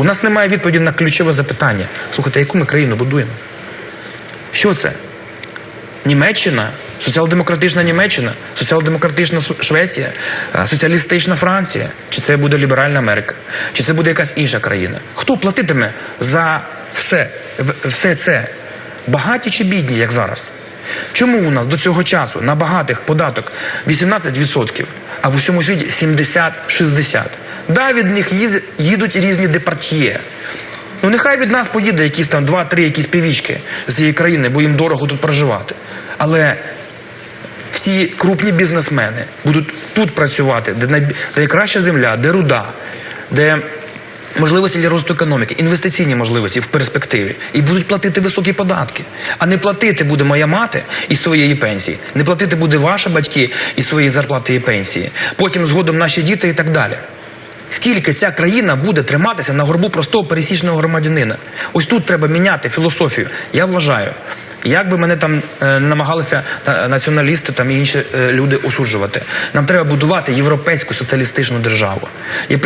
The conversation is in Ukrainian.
У нас немає відповіді на ключове запитання. Слухайте, яку ми країну будуємо? Що це? Німеччина, соціал-демократична Німеччина, соціал-демократична Швеція, соціалістична Франція, чи це буде ліберальна Америка, чи це буде якась інша країна? Хто платитиме за все, все це? Багаті чи бідні, як зараз? Чому у нас до цього часу на багатих податок 18%, а в усьому світі 70-60%? Да, від них їдуть різні департіє. Ну нехай від нас поїде якісь там два-три якісь півічки з цієї країни, бо їм дорого тут проживати. Але всі крупні бізнесмени будуть тут працювати, де найкраща земля, де руда, де можливості для розвитку економіки, інвестиційні можливості в перспективі. І будуть платити високі податки. А не платити буде моя мати із своєї пенсії, не платити буде ваші батьки із своєї зарплати і пенсії. Потім згодом наші діти і так далі. Скільки ця країна буде триматися на горбу простого пересічного громадянина? Ось тут треба міняти філософію. Я вважаю, як би мене там е, намагалися е, націоналісти там і інші е, люди осуджувати, нам треба будувати європейську соціалістичну державу. І